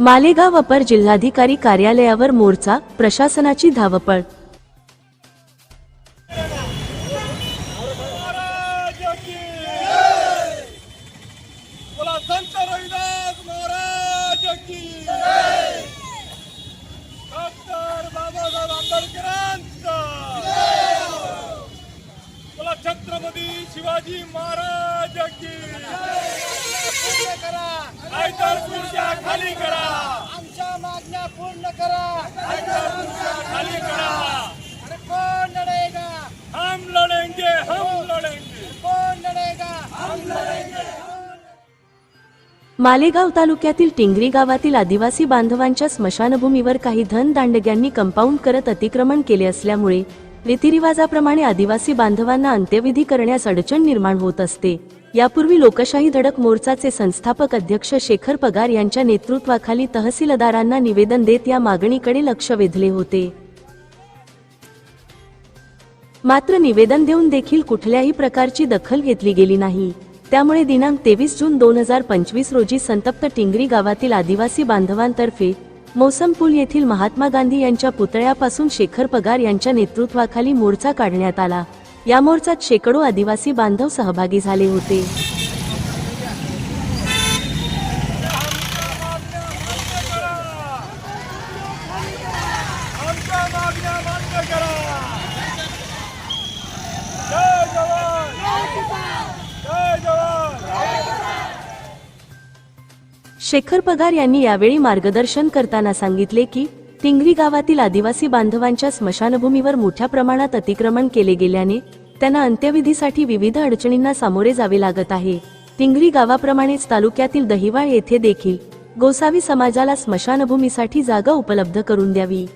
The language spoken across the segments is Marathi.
मालेगाव अपर जिल्हाधिकारी कार्यालयावर मोर्चा प्रशासनाची धावपळ. छत्रपती शिवाजी महाराज की पूर्ण करा. नाहीतर खुर्च्या खाली करा. आमच्या मागण्या पूर्ण करा. नाहीतर खुर्च्या खाली करा. अरे कोण लढेगा? हम लढेंगे हम लढेंगे. कोण लढेगा? हम मालेगाव तालुक्यातील टिंगरी गावातील आदिवासी बांधवांच्या स्मशानभूमीवर काही धन दांडग्यांनी कंपाऊंड करत अतिक्रमण केले असल्यामुळे रीतिरिवाजाप्रमाणे आदिवासी बांधवांना अंत्यविधी करण्यास अडचण निर्माण होत असते. यापूर्वी लोकशाही धडक मोर्चाचे संस्थापक अध्यक्ष शेखर पगार यांच्या नेतृत्वाखाली तहसीलदारांना निवेदन देत या मागणीकडे लक्ष वेधले होते. मात्र निवेदन देऊन देखील कुठल्याही प्रकारची दखल घेतली गेली नाही. त्यामुळे दिनांक तेवीस जून दोन हजार पंचवीस रोजी संतप्त टिंगरी गावातील आदिवासी बांधवांतर्फे मौसम पूल येथील महात्मा गांधी यांच्या पुतळ्यापासून शेखर पगार यांच्या नेतृत्वाखाली मोर्चा काढण्यात आला. या मोर्चात शेकडो आदिवासी बांधव सहभागी झाले होते आमच्या मागण्या मान्य करा जय जवान जय जवान शेखर पगार यांनी यावेळी मार्गदर्शन करताना सांगितले की टिंगरी गावातील आदिवासी बांधवांच्या स्मशानभूमीवर मोठ्या प्रमाणात अतिक्रमण केले गेल्याने त्यांना अंत्यविधीसाठी विविध अडचणींना सामोरे जावे लागत आहे. टिंगरी गावाप्रमाणेच तालुक्यातील दहिवाळ येथे देखील गोसावी समाजाला स्मशानभूमीसाठी जागा उपलब्ध करून द्यावी.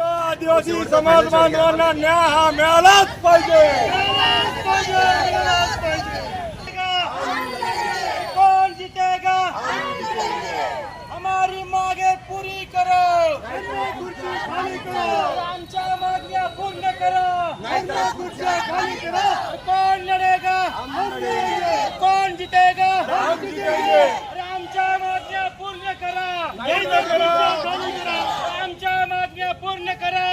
आदिवासी समाज बांधवांना न्याय हा मिळालाच पाहिजे कौन जीतेगा हमारी मांगे पूरी करो आमच्या मागण्या पूर्ण लढेगा आमच्या मागण्या पूर्ण करा आमच्या मागण्या पूर्ण करा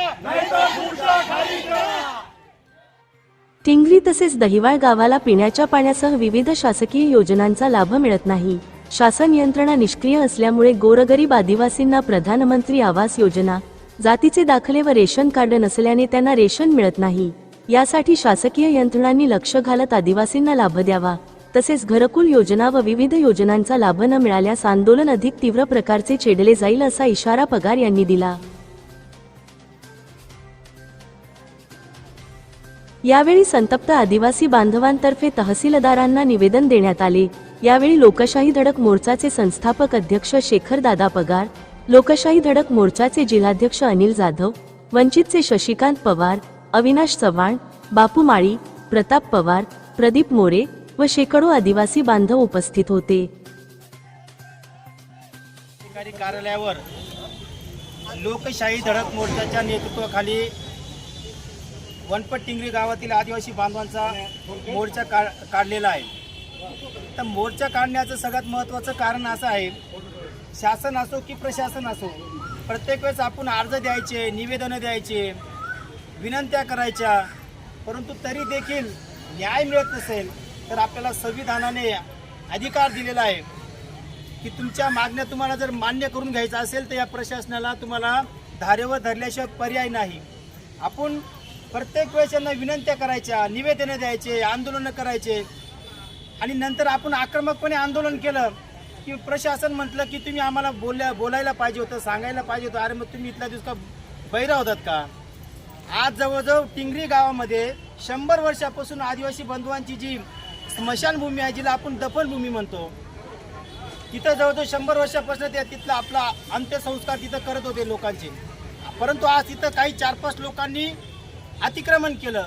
टिंगरी तसेच दहिवाळ गावाला पिण्याच्या पाण्यासह विविध शासकीय योजनांचा लाभ मिळत नाही. शासन यंत्रणा निष्क्रिय असल्यामुळे गोरगरीब आदिवासींना प्रधानमंत्री आवास योजना जातीचे दाखले व रेशन कार्ड नसल्याने त्यांना रेशन मिळत नाही. यासाठी शासकीय यंत्रणांनी लक्ष घालत आदिवासींना लाभ द्यावा. तसेच घरकुल योजना व विविध योजनांचा लाभ न मिळाल्यास आंदोलन अधिक तीव्र प्रकारचे छेडले जाईल असा इशारा पगार यांनी दिला. यावेळी संतप्त आदिवासी बांधवांतर्फे तहसीलदारांना निवेदन देण्यात आले. यावेळी लोकशाही धडक मोर्चाचे संस्थापक अध्यक्ष शेखर दादा पगार लोकशाही धडक मोर्चाचे जिल्हाध्यक्ष अनिल जाधव वंचितचे शशिकांत पवार अविनाश चव्हाण बापू माळी प्रताप पवार प्रदीप मोरे व शेकडो आदिवासी बांधव उपस्थित होते. कार्यालयावर लोकशाही धडक मोर्चाच्या नेतृत्वाखाली वनपट टिंगरी गावातील आदिवासी बांधवांचा मोर्चा का काढलेला आहे. तर मोर्चा काढण्याचं सगळ्यात महत्त्वाचं कारण असं आहे शासन असो की प्रशासन असो प्रत्येक वेळेस आपण अर्ज द्यायचे निवेदनं द्यायचे विनंत्या करायच्या परंतु तरी देखील न्याय मिळत नसेल तर आपल्याला संविधानाने अधिकार दिलेला आहे की तुमच्या मागण्या तुम्हाला जर मान्य करून घ्यायचं असेल तर या प्रशासनाला तुम्हाला धारेवर धरल्याशिवाय पर्याय नाही. आपण प्रत्येक वेळेस यांना विनंत्या करायच्या निवेदनं द्यायचे आंदोलनं करायचे. आणि नंतर आपण आक्रमकपणे आंदोलन केलं की प्रशासन म्हटलं की तुम्ही आम्हाला बोलल्या बोलायला पाहिजे होतं सांगायला पाहिजे होतं. अरे मग तुम्ही इथल्या दिवस का बैरा होतात का? आज जवळजवळ टिंगरी गावामध्ये शंभर वर्षापासून आदिवासी बंधुवांची जी स्मशानभूमी आहे जिला आपण दफनभूमी म्हणतो तिथं जवळजवळ शंभर वर्षापासून त्या तिथला आपला अंत्यसंस्कार तिथं करत होते लोकांचे. परंतु आज तिथं काही चार पाच लोकांनी अतिक्रमण केलं.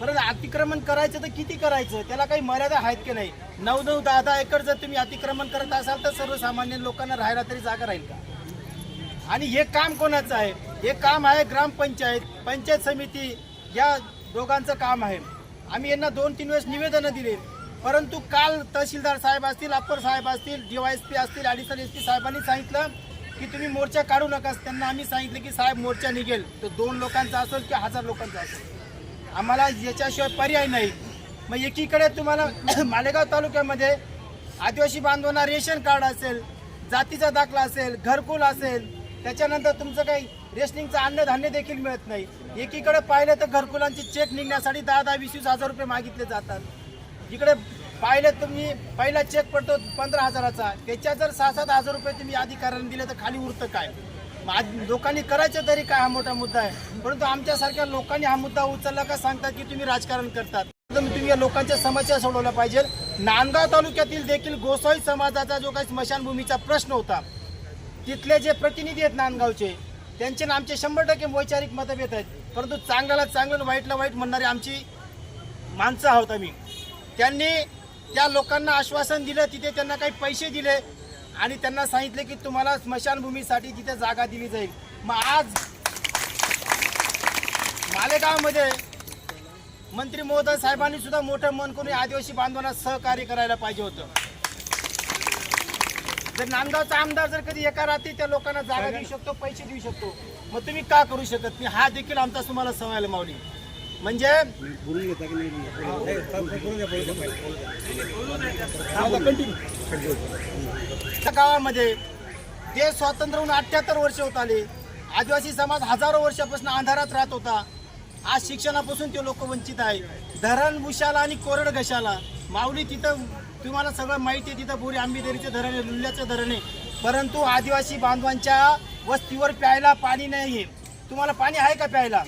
परंतु अतिक्रमण करायचं तर किती करायचं? त्याला काही मर्यादा आहेत की नाही? नऊ नऊ दहा दहा एकर जर तुम्ही अतिक्रमण करत असाल तर सर्वसामान्य लोकांना राहायला तरी जागा राहील का? आणि हे काम कोणाचं आहे? हे काम आहे ग्रामपंचायत पंचायत समिती या दोघांचं काम आहे. आम्ही यांना दोन तीन वेळेस निवेदनं दिले. परंतु काल तहसीलदार साहेब असतील अप्पर साहेब असतील डीवायएसपी असतील ॲडिशनल एस पी साहेबांनी सांगितलं की तुम्ही मोर्चा काढू नका त्यांना आम्ही सांगितलं की साहेब मोर्चा निघेल. तो दोन लोकांचा असेल की हजार लोकांचा असेल. आम्हाला याच्याशिवाय पर्याय नाही. मग एकीकडे तुम्हाला मालेगाव तालुक्यामध्ये आदिवासी बांधवांना रेशन कार्ड असेल जातीचा दाखला असेल घरकुल असेल त्याच्यानंतर तुमचं काही रेशनिंगचं अन्नधान्य देखील मिळत नाही. एकीकडे पाहिलं तर घरकुलांचे चेक निघण्यासाठी दहा दहा वीस वीस हजार रुपये मागितले जातात. इकडे पाहिलं तुम्ही पहिला चेक पडतो पंधरा हजाराचा. त्याच्या जर सहा सात हजार रुपये तुम्ही अधिकाऱ्यांना दिले तर खाली उरतं काय? लोकांनी करायचं तरी काय हा मोठा मुद्दा आहे. परंतु आमच्यासारख्या लोकांनी हा मुद्दा उचलला का सांगतात की तुम्ही राजकारण करतात. तुम्ही या लोकांच्या समस्या सोडवल्या पाहिजे नांदगाव तालुक्यातील देखील गोसाई समाजाचा जो काही स्मशानभूमीचा प्रश्न होता तिथले जे प्रतिनिधी आहेत नांदगावचे त्यांचे ना आमचे शंभर टक्के वैचारिक मतभेद आहेत. परंतु चांगल्याला चांगलं वाईटला वाईट म्हणणारी आमची माणसं आहोत आम्ही. त्यांनी त्या लोकांना आश्वासन दिलं तिथे त्यांना काही पैसे दिले आणि त्यांना सांगितले की तुम्हाला स्मशानभूमीसाठी तिथे जागा दिली जाईल. मग आज मालेगावमध्ये मंत्री महोदय साहेबांनी सुद्धा मोठं मन करून आदिवासी बांधवांना सहकार्य करायला पाहिजे होतं. जर नांदगावचा आमदार जर कधी एका रात्री त्या लोकांना जागा देऊ शकतो पैसे देऊ शकतो मग तुम्ही का करू शकत नाही? हा देखील आमचा तुम्हाला सवायला मावली म्हणजे त्या गावामध्ये जे स्वातंत्र्य होऊन अठ्याहत्तर वर्ष होत आले आदिवासी समाज हजारो वर्षापासून अंधारात राहत होता. आज शिक्षणापासून ते लोक वंचित आहे धरण भुशाला आणि कोरड घशाला. माऊली तिथं तुम्हाला सगळं माहिती आहे तिथं बोरी आंबीदेरीचं धरण आहे लुल्ल्याचं धरण आहे. परंतु आदिवासी बांधवांच्या वस्तीवर प्यायला पाणी नाही आहे तुम्हाला पाणी आहे का प्यायला?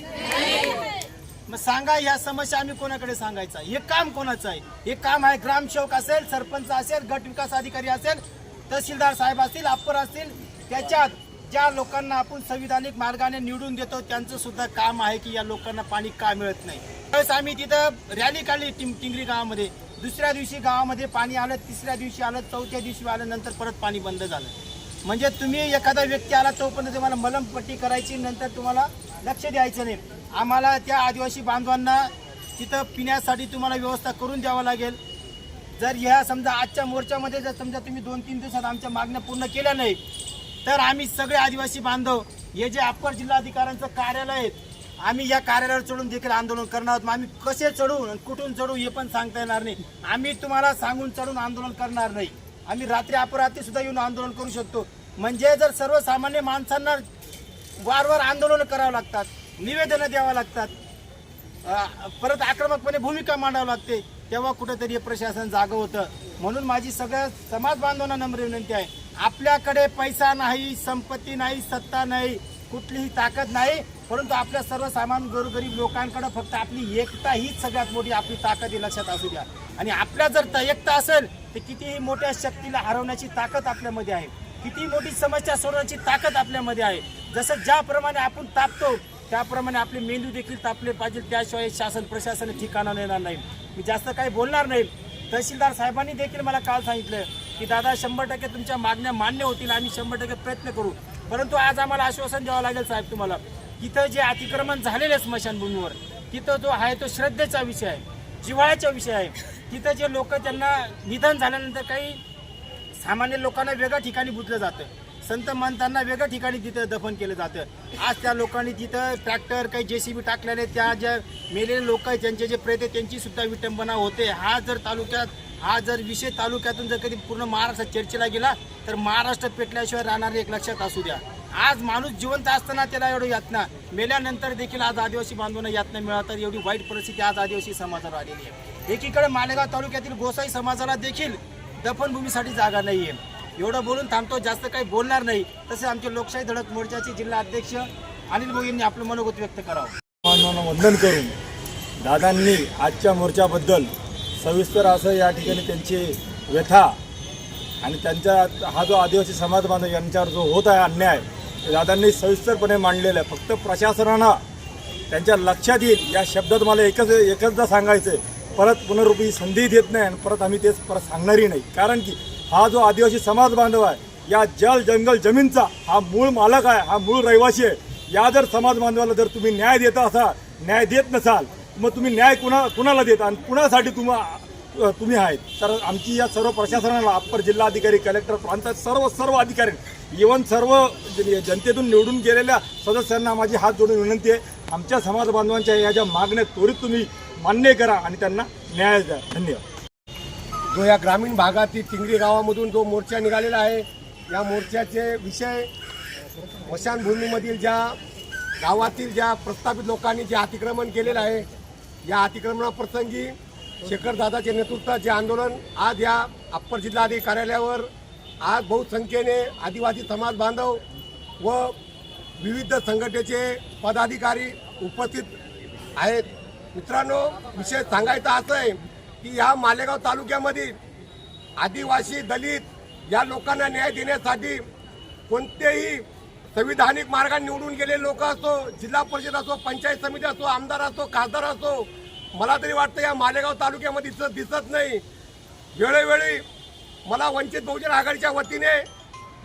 मग सांगा या समस्या आम्ही कोणाकडे सांगायचा? हे काम कोणाचं आहे? हे काम आहे ग्रामसेवक असेल सरपंच असेल गट विकास अधिकारी असेल तहसीलदार साहेब असतील अप्पर असतील त्याच्यात ज्या लोकांना आपण संविधानिक मार्गाने निवडून देतो त्यांचं सुद्धा काम आहे की या लोकांना पाणी का मिळत नाही? त्यावेळेस आम्ही तिथं रॅली काढली टिंग टिंगरी गावामध्ये. दुसऱ्या दिवशी गावामध्ये पाणी आलं तिसऱ्या दिवशी आलं चौथ्या दिवशी आलं नंतर परत पाणी बंद झालं. म्हणजे तुम्ही एखादा व्यक्ती आला तोपर्यंत तुम्हाला मलमपट्टी करायची नंतर तुम्हाला लक्ष द्यायचं नाही. आम्हाला त्या आदिवासी बांधवांना तिथं पिण्यासाठी तुम्हाला व्यवस्था करून द्यावं लागेल. जर ह्या समजा आजच्या मोर्चामध्ये जर समजा तुम्ही दोन तीन दिवसात आमच्या मागण्या पूर्ण केल्या नाही तर आम्ही सगळे आदिवासी बांधव हे जे अप्पर जिल्हाधिकाऱ्यांचं कार्यालय आहे आम्ही या कार्यालयावर चढून देखील आंदोलन करणार आहोत. मग आम्ही कसे चढू कुठून चढू हे पण सांगता येणार नाही. आम्ही तुम्हाला सांगून चढून आंदोलन करणार नाही. आम्ही रात्री अपरात्री सुद्धा येऊन आंदोलन करू शकतो. म्हणजे जर सर्वसामान्य माणसांना वारंवार आंदोलन करावं लागतात निवेदनं द्यावं लागतात परत आक्रमकपणे भूमिका मांडावी लागते तेव्हा कुठंतरी हे प्रशासन जागं होतं. म्हणून माझी सगळ्या समाज बांधवांना नम्र विनंती आहे आपल्याकडे पैसा नाही संपत्ती नाही सत्ता नाही कुठलीही ताकद नाही परंतु आपल्या सर्वसामान्य गोरगरीब लोकांकडे फक्त आपली एकता हीच सगळ्यात मोठी आपली ताकद ही लक्षात असू द्या. आणि आपल्या जर त- एकता असेल तर कितीही मोठ्या शक्तीला हरवण्याची ताकद आपल्यामध्ये आहे कितीही मोठी समस्या सोडवण्याची ताकद आपल्यामध्ये आहे जसं ज्याप्रमाणे आपण तापतो त्याप्रमाणे आपले मेंदू देखील तापले पाहिजे त्याशिवाय शासन प्रशासन ठिकाणा येणार नाही. मी जास्त काही बोलणार नाही. तहसीलदार साहेबांनी देखील मला काल सांगितलं की दादा शंभर टक्के तुमच्या मागण्या मान्य होतील आम्ही शंभर टक्के प्रयत्न करू. परंतु आज आम्हाला आश्वासन द्यावं लागेल साहेब तुम्हाला. तिथं जे अतिक्रमण झालेलं आहे स्मशानभूमीवर तिथं जो आहे तो श्रद्धेचा विषय आहे. जिव्हाळ्याचा विषय आहे. तिथं जे लोक त्यांना निधन झाल्यानंतर काही सामान्य लोकांना वेगळ्या ठिकाणी बुजलं जातं. संत मंतांना वेगळ्या ठिकाणी तिथं दफन केलं जातं. आज त्या लोकांनी तिथं ट्रॅक्टर काही जे सी बी टाकल्याने त्या ज्या मेलेले लोक आहेत ज्यांचे जे प्रेत आहेत त्यांची सुद्धा विटंबना होते. हा जर तालुक्यात हा जर विषय तालुक्यातून जर कधी पूर्ण महाराष्ट्रात चर्चेला गेला तर महाराष्ट्र पेटल्याशिवाय राहणारे एक लक्षात असू द्या. आज माणूस जिवंत असताना त्याला एवढं यातना मेल्यानंतर देखील आज आदिवासी बांधवांना यातना मिळतात एवढी वाईट परिस्थिती आज आदिवासी समाजावर आलेली आहे. एकीकडे मालेगाव तालुक्यातील गोसाई समाजाला देखील दफनभूमीसाठी जागा नाही आहे एवढं बोलून थांबतो जास्त काही बोलणार नाही. तसे आमचे लोकशाही धडक मोर्चाचे जिल्हा अध्यक्ष अनिल मोगींनी आपलं मनोगत व्यक्त करावं. वंदन करून दादांनी आजच्या मोर्चाबद्दल सविस्तर असं या ठिकाणी त्यांची व्यथा आणि त्यांच्या हा जो आदिवासी समाज बांधव यांच्यावर जो होत आहे अन्याय दादांनी सविस्तरपणे मांडलेलं आहे. फक्त प्रशासनानं त्यांच्या लक्षात येईल. या शब्दात मला एकच एकचदा सांगायचं आहे परत पुनरुपी संधी देत नाही आणि परत आम्ही तेच परत सांगणारही नाही. कारण की हा जो आदिवासी समाज बांधव आहे या जल जंगल जमीनचा हा मूळ मालक आहे हा मूळ रहिवासी आहे. या जर समाज बांधवाला जर तुम्ही न्याय देता असाल न्याय देत नसाल मग तुम्ही न्याय कुणा कुणाला देता आणि कुणासाठी तुम्हा तुम्ही आहेत. तर आमची या सर्व प्रशासनाला अप्पर जिल्हाधिकारी कलेक्टर प्रांतात सर्व सर्व अधिकारी इवन सर्व जनतेतून निवडून गेलेल्या सदस्यांना माझी हात जोडून विनंती आहे. आमच्या समाज बांधवांच्या या ज्या मागण्या त्वरित तुम्ही मान्य करा आणि त्यांना न्याय द्या. धन्यवाद. जो या ग्रामीण भागातील तिंगरी गावामधून जो मोर्चा निघालेला आहे या मोर्चाचे विषय स्मशानभूमीमधील ज्या गावातील ज्या प्रस्थापित लोकांनी जे अतिक्रमण केलेलं आहे या अतिक्रमणाप्रसंगी शेखर दादाचे नेतृत्वाचे आंदोलन आज या अप्पर जिल्हाधिकारी कार्यालयावर आज बहुसंख्येने आदिवासी समाज बांधव व विविध संघटनेचे पदाधिकारी उपस्थित आहेत. मित्रांनो विषय सांगायचा असं आहे की या मालेगाव तालुक्यामधील आदिवासी दलित या लोकांना न्याय देण्यासाठी कोणतेही संविधानिक मार्गाने निवडून गेलेले लोक असो जिल्हा परिषद असो पंचायत समिती असो आमदार असो खासदार असो मला तरी वाटतं या मालेगाव तालुक्यामध्ये दिसत दिसत नाही. वेळोवेळी मला वंचित बहुजन आघाडीच्या वतीने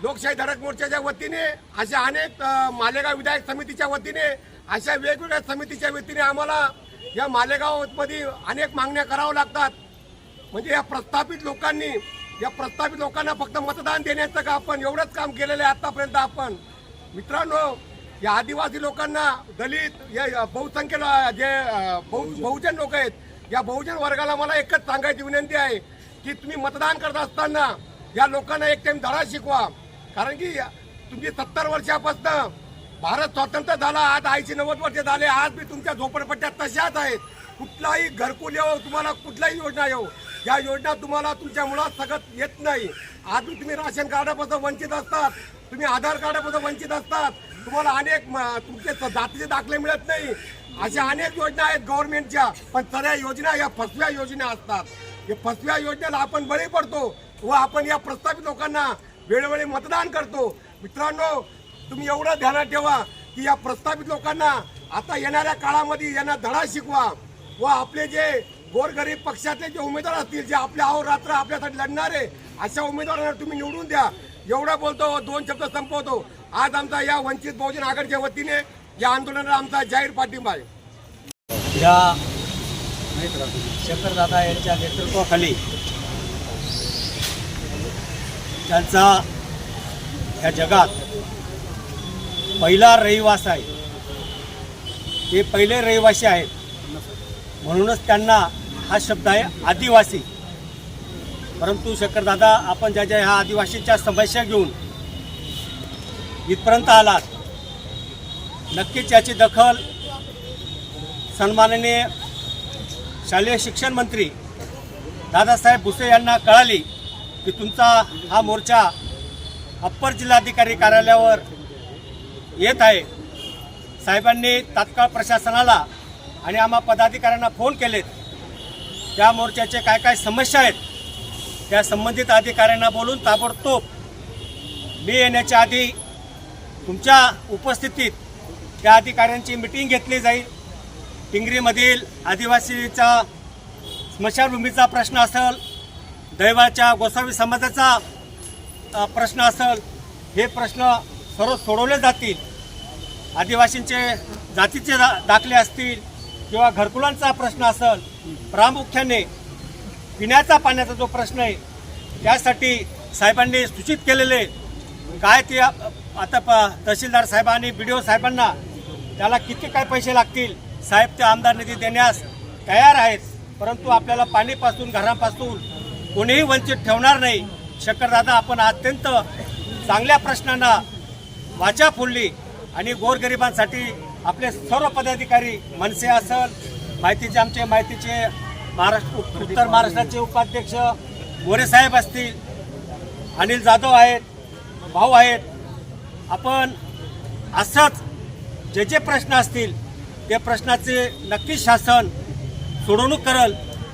लोकशाही धडक मोर्चाच्या वतीने अशा अनेक मालेगाव विधायक समितीच्या वतीने अशा वेगवेगळ्या समितीच्या वतीने आम्हाला या मालेगावमध्ये अनेक मागण्या कराव्या लागतात. म्हणजे या प्रस्थापित लोकांनी या प्रस्थापित लोकांना फक्त मतदान देण्याचं का आपण एवढंच काम केलेलं आहे आत्तापर्यंत आपण? मित्रांनो या आदिवासी लोकांना दलित या बहुसंख्य जे बहु बहुजन लोक आहेत या बहुजन वर्गाला मला एकच सांगायची विनंती आहे की तुम्ही मतदान करत असताना या लोकांना एक टाइम धडा शिकवा. कारण की तुमची सत्तर वर्षापासून भारत स्वतंत्र झाला आज ऐंशी नव्वद वर्ष झाले आज बी तुमच्या झोपडपट्ट्या तशाच आहेत. कुठलाही घरकुल येऊ तुम्हाला कुठलाही योजना येऊ या योजना तुम्हाला तुमच्या मुळात सगळं येत नाही. आज तुम्ही राशन कार्डापासून वंचित असतात. तुम्ही आधार कार्डापासून वंचित असतात. तुम्हाला अनेक म- तुमचे जातीचे दाखले मिळत नाही. अशा अनेक योजना आहेत गव्हर्नमेंटच्या पण सगळ्या योजना या फसव्या योजना असतात. या फसव्या योजनेला आपण बळी पडतो व आपण या प्रस्थापित लोकांना वेळोवेळी मतदान करतो. मित्रांनो तुम्ही एवढं ध्यानात ठेवा की या प्रस्थापित लोकांना आता येणाऱ्या काळामध्ये यांना धडा शिकवा व आपले जे गोरगरीब पक्षातले जे उमेदवार असतील जे आपल्या अहोरात्र आपल्यासाठी लढणारे अशा उमेदवारांना तुम्ही निवडून द्या. एवढा बोलतो दोन शब्द संपवतो. आज आमचा या वंचित बहुजन आघाडीच्या वतीने या आंदोलनाला आमचा जाहीर पाठिंबा आहे. या शंकरदादा यांच्या नेतृत्वाखाली त्यांचा ह्या जगात पहिला रहिवास आहे. ते पहिले रहिवासी आहेत. म्हणूनच त्यांना हा शब्द आहे आदिवासी. परंतु शंकरदादा आपण ज्या ज्या ह्या आदिवासींच्या समस्या घेऊन इथपर्यंत आलात नक्कीच याची दखल सन्माननीय शालेय शिक्षण मंत्री दादासाहेब भुसे यांना कळाली की तुमचा हा मोर्चा अप्पर जिल्हाधिकारी कार्यालयावर येत आहे. साहेबांनी तात्काळ प्रशासनाला आणि आम्हा पदाधिकाऱ्यांना फोन केलेत. त्या मोर्चाचे काय काय समस्या आहेत त्या संबंधित अधिकाऱ्यांना बोलून ताबडतोब मी येण्याच्या आधी तुमच्या उपस्थितीत त्या अधिकाऱ्यांची मिटिंग घेतली जाईल. पिंगरीमधील आदिवासीचा स्मशानभूमीचा प्रश्न असेल दैवाच्या गोसावी समाजाचा प्रश्न असेल हे प्रश्न सर्व सोडवले जातील. आदिवासींचे जातीचे दा दाखले असतील किंवा घरकुलांचा प्रश्न असेल प्रामुख्याने पिण्याचा पाण्याचा जो प्रश्न आहे त्यासाठी साहेबांनी सूचित केलेले. काय ते आता प तहसीलदार साहेबांनी बी डी ओ साहेबांना त्याला किती काय पैसे लागतील साहेब ते आमदार निधी देण्यास तयार आहेत. परंतु आपल्याला पाणीपासून घरापासून कोणीही वंचित ठेवणार नाही. शंकरदादा आपण अत्यंत चांगल्या प्रश्नांना वाचा फोडली आणि गोरगरिबांसाठी आपले सर्व पदाधिकारी मनसे असल माहितीचे आमचे माहितीचे महाराष्ट्र उत्तर महाराष्ट्राचे उपाध्यक्ष मोरे साहेब असतील अनिल जाधव आहेत भाऊ आहेत. आपण असंच जे जे प्रश्न असतील ते प्रश्नाचे नक्कीच शासन सोडवणूक करल.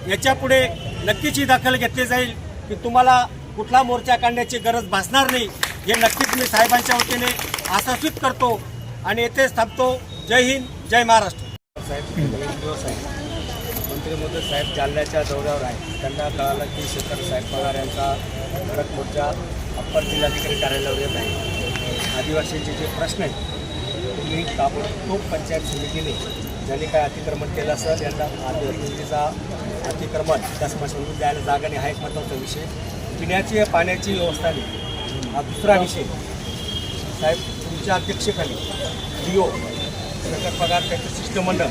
याच्यापुढे नक्कीच ही दखल घेतली जाईल की तुम्हाला कुठला मोर्चा काढण्याची गरज भासणार नाही हे नक्कीच मी साहेबांच्या वतीने आश्वासित करतो. आणि येथेच थांबतो. जय हिंद जय महाराष्ट्र. साहेब मोदी साहेब जालन्याच्या दौऱ्यावर आहे त्यांना कळालं की शेखर साहेब पवार यांचा धडक मोर्चा अप्पर जिल्हाधिकारी कार्यालयावर येत आहे. आदिवासींचे जे प्रश्न आहेत तुम्ही ताबडतोब पंचायत समितीने ज्यांनी काय अतिक्रमण केलं असेल यांना आदिवासीचा अतिक्रमण त्या स्मशानभूमी द्यायला जागा नाही हा एक महत्त्वाचा विषय. पिण्याची पाण्याची व्यवस्था नाही. हा दुसरा विषय. साहेब तुमच्या अध्यक्षेखाली डीओ शेखर पगार त्याचं शिष्टमंडळ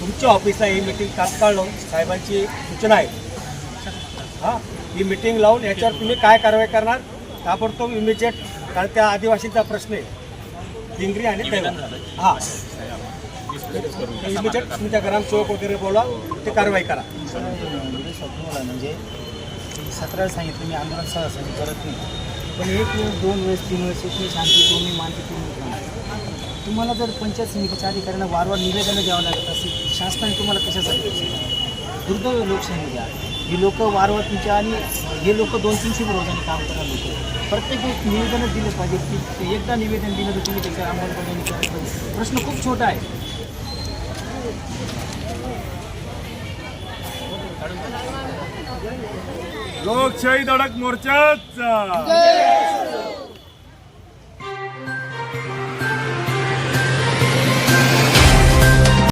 तुमच्या ऑफिसला ही मिटिंग तात्काळ लावून साहेबांची सूचना आहे. हां ही मिटिंग लावून याच्यावर तुम्ही काय कारवाई करणार ताबडतोब इमिजिएट कारण त्या आदिवासींचा प्रश्न आहे. डिंगरी आणि हां. इमिजिएट तुमच्या ग्रामसेवक वगैरे बोला ते कारवाई करा. म्हणजे सतरा सांगितलं मी आंदोलन सहसा करत नाही. पण एक दोन वेळेस तीन वेळेस शांती तुम्ही मानते तुम्ही मानते. तुम्हाला जर पंचायत समितीच्या अधिकाऱ्यांना वारंवार निवेदनं द्यावं लागत असेल शासनाने तुम्हाला कशासाठी दुर्दैव लोकशाही द्या ही लोक वारंवार तुमच्या आणि हे लोक दोन तीनशे रोजाने काम करणार लोक प्रत्येक वेळेस निवेदनच दिलं पाहिजे की ते एकदा निवेदन दिलं तर तुम्ही त्याच्या अंमलबजावणी करायला पाहिजे प्रश्न खूप छोटा आहे. लोकशाही धडक मोर्चाचा!